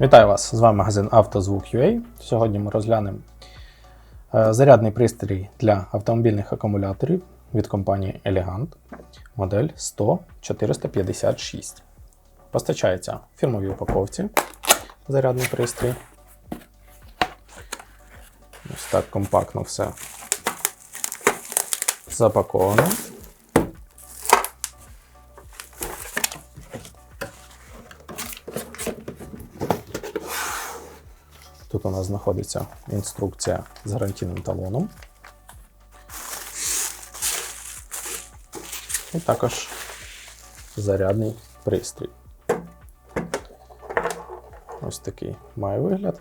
Вітаю вас! З вами магазин «Автозвук.UA». Сьогодні ми розглянемо е, зарядний пристрій для автомобільних акумуляторів від компанії Elegant модель 100-456. Постачається в фірмовій упаковці зарядний пристрій. Ось так компактно все запаковано. Тут у нас знаходиться інструкція з гарантійним талоном. І також зарядний пристрій. Ось такий має вигляд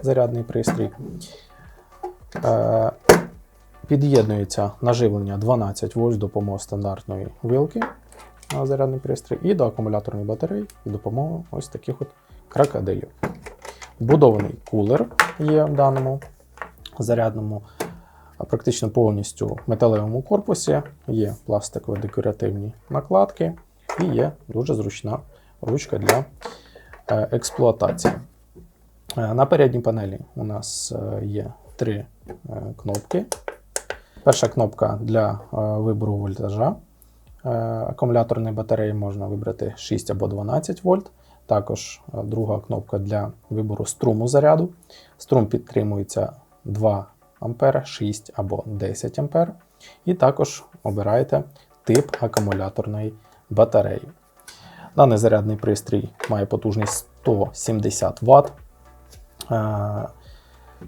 зарядний пристрій. Е, Під'єднується наживлення 12 вольт допомогою стандартної вилки на зарядний пристрій і до акумуляторної батареї допомогою ось таких от крокодилів. Вбудований кулер є в даному зарядному, практично повністю металевому корпусі. Є пластикові декоративні накладки і є дуже зручна ручка для е, експлуатації. Е, На передній панелі у нас е, є три кнопки. Перша кнопка для вибору вольтажа. Акумуляторної батареї можна вибрати 6 або 12 вольт. Також е, друга кнопка для вибору струму заряду. Струм підтримується 2 А, 6 або 10 А. І також обираєте тип акумуляторної батареї. Даний зарядний пристрій має потужність 170 Вт. Е,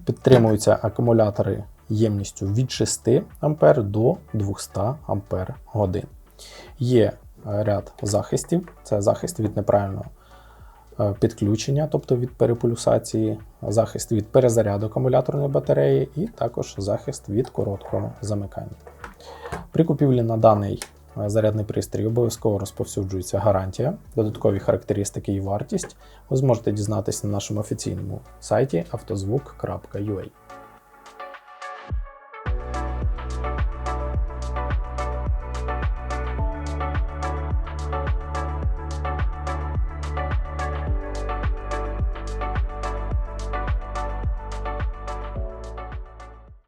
Підтримуються акумулятори ємністю від 6 А до 200 Ах. Є е, ряд захистів. Це захист від неправильного підключення, тобто від переполюсації, захист від перезаряду акумуляторної батареї, і також захист від короткого замикання. При купівлі на даний е, зарядний пристрій обов'язково розповсюджується гарантія, додаткові характеристики і вартість ви зможете дізнатися на нашому офіційному сайті автозвук.ua.